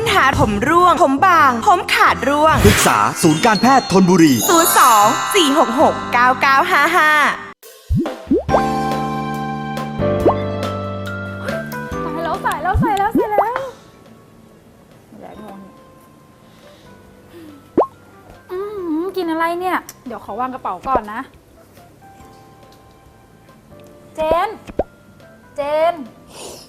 ปัญหาผมร่วง ผมบาง ผมขาดร่วง ปรึกษาศูนย์การแพทย์ทนบุรี 02 466 9955 ตายแล้วใส่แล้วใส่แล้วใส่แล้วแหลกงงอืมกินอะไรเนี่ย เดี๋ยวขอวางกระเป๋าก่อนนะ เจน เจนอืม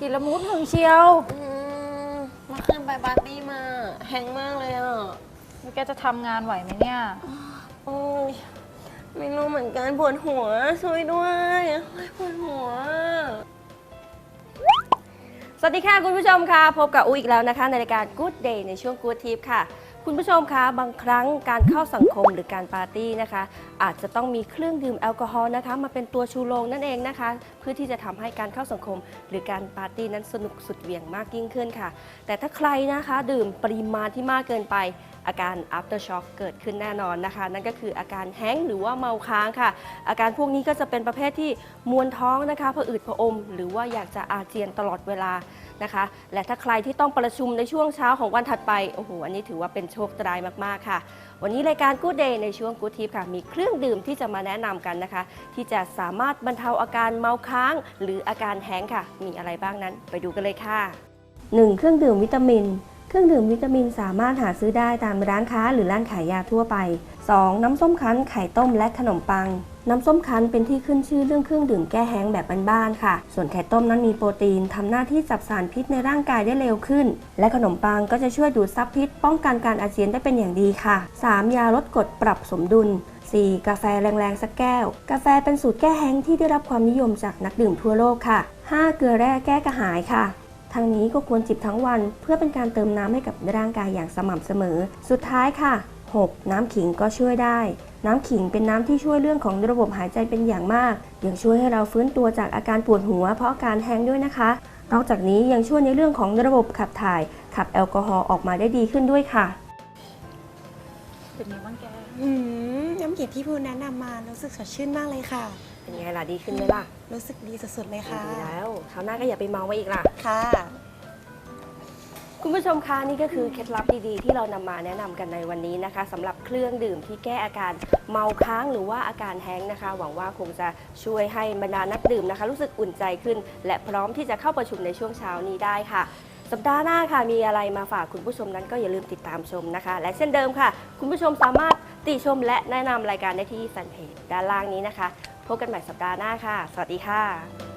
กินละมุดหึงเชียว อืมเมื่อคืนไปปาร์ตี้มา แฮงมากเลยอะแล้วแกจะทำงานไหวไหมเนี่ย โอ้ยไม่รู้เหมือนกันปวดหัวช่วยด้วยโอ้ยปวดหัว สวัสดีค่ะคุณผู้ชมค่ะ พบกับอูอีกแล้วนะคะ ในรายการ Good Day ในช่วง Good Tip ค่ะ คุณผู้ชมคะบางครั้งการเข้าสังคมหรือการปาร์ตี้นะคะ อาจจะต้องมีเครื่องดื่มแอลกอฮอล์นะคะ มาเป็นตัวชูโรงนั่นเองนะคะ เพื่อที่จะทำให้การเข้าสังคม หรือการปาร์ตี้นั้นสนุกสุดเหวี่ยงมากยิ่งขึ้นค่ะ แต่ถ้าใครนะคะดื่มปริมาณที่มากเกินไป อาการ after shock เกิดขึ้นแน่นอนนะคะ นั่นก็คืออาการแห้งหรือว่าเมาค้างค่ะ อาการพวกนี้ก็จะเป็นประเภทที่มวนท้องนะคะผะอืดผะอม หรือว่าอยากจะอาเจียนตลอดเวลา นะคะ และถ้าใครที่ต้องประชุมในช่วงเช้าของวันถัดไป โอ้โห อันนี้ถือว่าเป็นโชคร้ายมาก ๆ ค่ะ วันนี้รายการ Good Day ในช่วง Good Tip ค่ะ มีเครื่องดื่มที่จะมาแนะนำกันนะคะ ที่จะสามารถบรรเทาอาการเมาค้าง หรืออาการแห้งค่ะ มีอะไรบ้างนั้น ไปดูกันเลยค่ะ 1. เครื่องดื่มวิตามิน เครื่องดื่มวิตามินสามารถหาซื้อได้ตามร้านค้าหรือร้านขายยาทั่วไป 2. น้ำส้มคั้นไข่ต้มและขนมปัง น้ำส้มคั้นเป็นที่ขึ้นชื่อเรื่องเครื่องดื่มแก้แห้งแบบบ้านๆค่ะ ส่วนไข่ต้มนั้นมีโปรตีนทำหน้าที่จับสารพิษในร่างกายได้เร็วขึ้น และขนมปังก็จะช่วยดูดซับพิษ ป้องกันการอาเจียนได้เป็นอย่างดีค่ะ 3. ยาลดกรดปรับสมดุล 4. กาแฟแรงๆสักแก้ว กาแฟเป็นสูตรแก้แห้งที่ได้รับความนิยมจากนักดื่มทั่วโลกค่ะ 5. เกลือแร่แก้กระหายค่ะทางนี้ก็ควรจิบทั้งวันเพื่อเป็นการเติมน้ำให้กับร่างกายอย่างสม่ำเสมอ สุดท้ายค่ะ 6. น้ำขิงก็ช่วยได้ น้ำขิงเป็นน้ำที่ช่วยเรื่องของระบบหายใจเป็นอย่างมากยังช่วยให้เราฟื้นตัวจากอาการปวดหัว เพราะอาการแห้งด้วยนะคะ นอกจากนี้ยังช่วยในเรื่องของระบบขับถ่าย ขับแอลกอฮอล์ออกมาได้ดีขึ้นด้วยค่ะ เป็นไงบ้างแกอืมน้ำเกลือที่พูแนะนำมารู้สึกสดชื่นมากเลยค่ะ เป็นไงล่ะดีขึ้นไหมล่ะ รู้สึกดีสุดๆเลยค่ะดีแล้วคราวหน้าก็อย่าไปเมาไว้อีกล่ะค่ะ คุณผู้ชมคะนี่ก็คือเคล็ดลับดีๆ ที่เรานำมาแนะนำกันในวันนี้นะคะสำหรับเครื่องดื่มที่แก้อาการเมาค้างหรือว่าอาการแห้งก์นะคะ หวังว่าคงจะช่วยให้บรรดานักดื่มนะคะ รู้สึกอุ่นใจขึ้น และพร้อมที่จะเข้าประชุมในช่วงเช้านี้ได้ค่ะ สัปดาห์หน้าค่ะมีอะไรมาฝากคุณผู้ชมนั้นก็อย่าลืมติดตามชมนะคะ และเช่นเดิมค่ะ คุณผู้ชมสามารถติชมและแนะนำรายการได้ที่แฟนเพจด้านล่างนี้นะคะ พบกันใหม่สัปดาห์หน้าค่ะ สวัสดีค่ะ